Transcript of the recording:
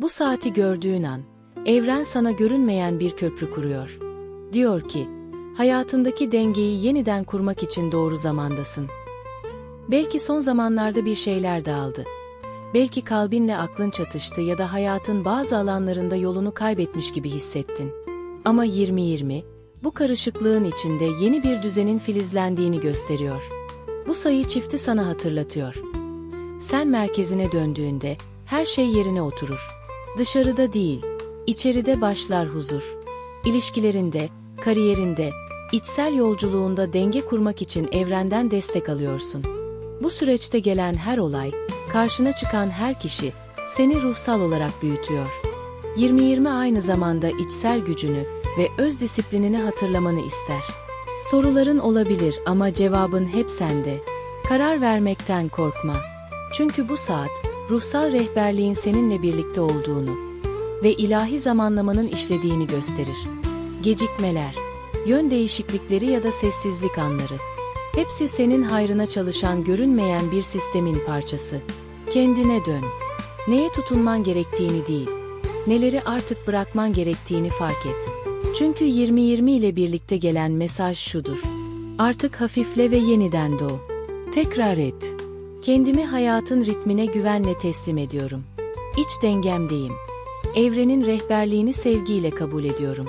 Bu saati gördüğün an, evren sana görünmeyen bir köprü kuruyor. Diyor ki, hayatındaki dengeyi yeniden kurmak için doğru zamandasın. Belki son zamanlarda bir şeyler dağıldı. Belki kalbinle aklın çatıştı ya da hayatın bazı alanlarında yolunu kaybetmiş gibi hissettin. Ama 2020, bu karışıklığın içinde yeni bir düzenin filizlendiğini gösteriyor. Bu sayı çifti sana hatırlatıyor. Sen merkezine döndüğünde her şey yerine oturur. Dışarıda değil, içeride başlar huzur. İlişkilerinde, kariyerinde, içsel yolculuğunda denge kurmak için evrenden destek alıyorsun. Bu süreçte gelen her olay, karşına çıkan her kişi seni ruhsal olarak büyütüyor. 2020 aynı zamanda içsel gücünü ve öz disiplinini hatırlamanı ister. Soruların olabilir ama cevabın hep sende. Karar vermekten korkma. Çünkü bu saat ruhsal rehberliğin seninle birlikte olduğunu ve ilahi zamanlamanın işlediğini gösterir. Gecikmeler, yön değişiklikleri ya da sessizlik anları. Hepsi senin hayrına çalışan görünmeyen bir sistemin parçası. Kendine dön. Neye tutunman gerektiğini değil, neleri artık bırakman gerektiğini fark et. Çünkü 2020 ile birlikte gelen mesaj şudur. Artık hafifle ve yeniden doğ. Tekrar et. Kendimi hayatın ritmine güvenle teslim ediyorum. İç dengemdeyim. Evrenin rehberliğini sevgiyle kabul ediyorum.